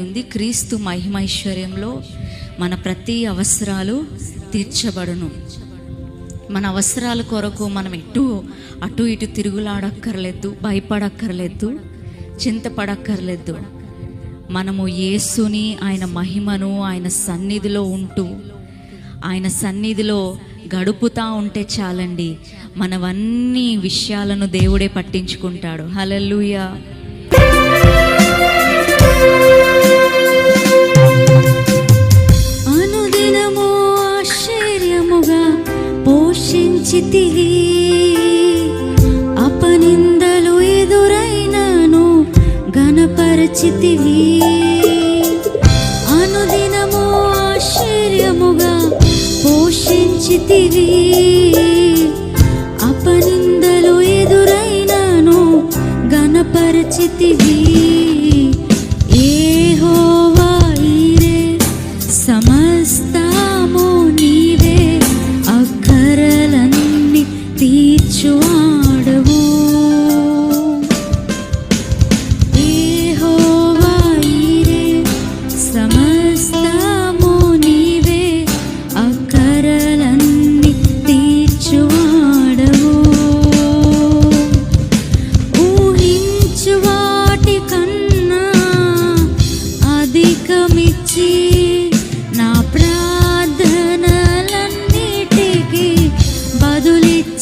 ఉంది. క్రీస్తు మహిమైశ్వర్యంలో మన ప్రతి అవసరాలు తీర్చబడును. మన అవసరాల కొరకు మనం ఎటు అటు ఇటు తిరుగులాడక్కర్లేదు భయపడక్కర్లేదు చింతపడక్కర్లేదు. మనము యేసుని ఆయన మహిమను ఆయన సన్నిధిలో ఉంటూ ఆయన సన్నిధిలో గడుపుతా ఉంటే చాలండి. మనవన్నీ విషయాలను దేవుడే పట్టించుకుంటాడు. హల్లెలూయా. పోషించితివి అపనిందలు ఎదురైనను గణపరచితివి అనుదినము ఆశ్చర్యముగా పోషించితివి. అపనిందలు ఎదురైనను గణపరచితివి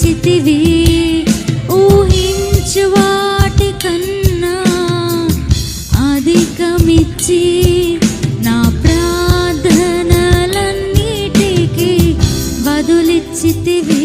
చితివి ఊహించు వాటి కన్నా అధికమిచ్చి నా ప్రార్థనలన్నిటికీ వదులిచ్చితివి